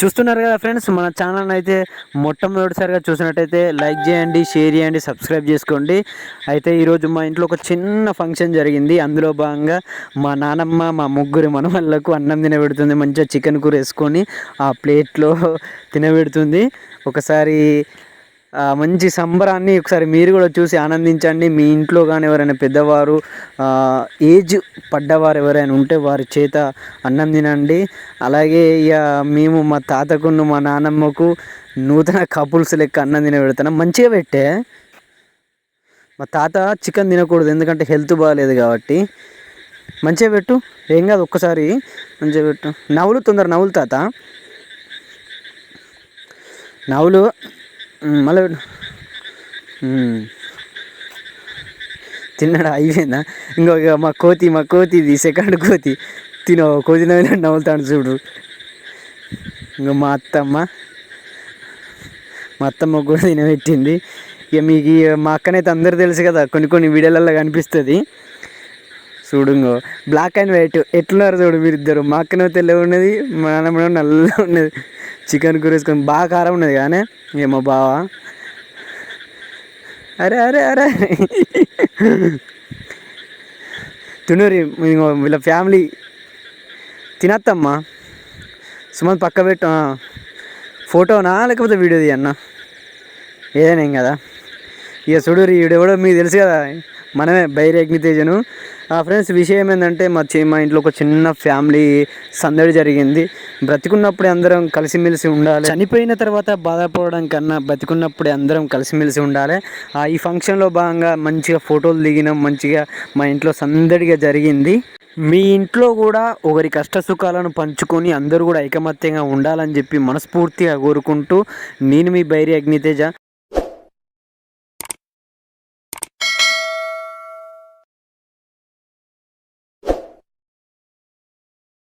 చూస్తున్నారు కదా ఫ్రెండ్స్ మన ఛానల్ అయితే మొట్టమొదటిసారిగా చూసినట్టయితే లైక్ చేయండి షేర్ చేయండి సబ్స్క్రైబ్ చేసుకోండి. అయితే ఈరోజు మా ఇంట్లో ఒక చిన్న ఫంక్షన్ జరిగింది. అందులో భాగంగా మా నానమ్మ మా ముగ్గురు మనమళ్ళకు అన్నం తినబెడుతుంది. మంచిగా చికెన్ కూర వేసుకొని ఆ ప్లేట్లో తినబెడుతుంది. ఒకసారి మంచి సంబరాన్ని ఒకసారి మీరు కూడా చూసి ఆనందించండి. మీ ఇంట్లో కానీ ఎవరైనా పెద్దవారు ఏజ్ పడ్డవారు ఎవరైనా ఉంటే వారి చేత అన్నం తినండి. అలాగే ఇక మేము మా తాతకును మా నానమ్మకు నూతన కపుల్స్ లెక్క అన్నం తిన పెడుతున్నాం. మంచిగా పెట్టే. మా తాత చికెన్ తినకూడదు ఎందుకంటే హెల్త్ బాగాలేదు కాబట్టి. మంచిగా పెట్టు. ఏం కాదు ఒక్కసారి మంచిగా పెట్టు. నవ్వులు తొందర నవ్వులు తాత. నవ్వులు మళ్ళీ తిన్నాడా? అయిపోయిందా? ఇంకో మా కోతి మా కోతి ఇది సెకండ్ కోతి. తినో కోతి నవ్వులు నవ్వుతాడు చూడు. ఇంకా మా అత్తమ్మ. మా అత్తమ్మ కూడా తినబెట్టింది ఇక మీకు మా అక్కనైతే అందరు తెలుసు కదా కొన్ని కొన్ని వీడియోలలో కనిపిస్తుంది. చూడుంగో. బ్లాక్ అండ్ వైట్ ఎట్లున్నారు చూడు మీరిద్దరు? మా అక్కనో తెల్ల ఉన్నది మా నాన్నమ్మ నల్లగా ఉన్నది. చికెన్ కూర వేసుకొని బాగా కారం ఉన్నది కానీ ఏమో బావా బావ. అరే అరే అరే. తినూరి వీళ్ళ ఫ్యామిలీ. తినత్తమ్మా. సుమంత్ పక్క పెట్టు ఫోటోనా లేకపోతే వీడియో అన్న ఏదైనా కదా? ఇక చూడు ఈవిడెవడో మీకు తెలుసు కదా. మనమే బైరేగ్ని తేజను ఆ ఫ్రెండ్స్ విషయం ఏంటంటే మా మా ఇంట్లో ఒక చిన్న ఫ్యామిలీ సందడి జరిగింది. బ్రతికున్నప్పుడే అందరం కలిసిమెలిసి ఉండాలి. చనిపోయిన తర్వాత బాధపడడం కన్నా బ్రతికున్నప్పుడే అందరం కలిసిమెలిసి ఉండాలి. ఈ ఫంక్షన్లో భాగంగా మంచిగా ఫోటోలు దిగినాం. మంచిగా మా ఇంట్లో సందడిగా జరిగింది. మీ ఇంట్లో కూడా ఒకరి కష్ట సుఖాలను పంచుకొని అందరూ కూడా ఐకమత్యంగా ఉండాలని చెప్పి మనస్ఫూర్తిగా కోరుకుంటూ నేను మీ బైరి అగ్నితేజ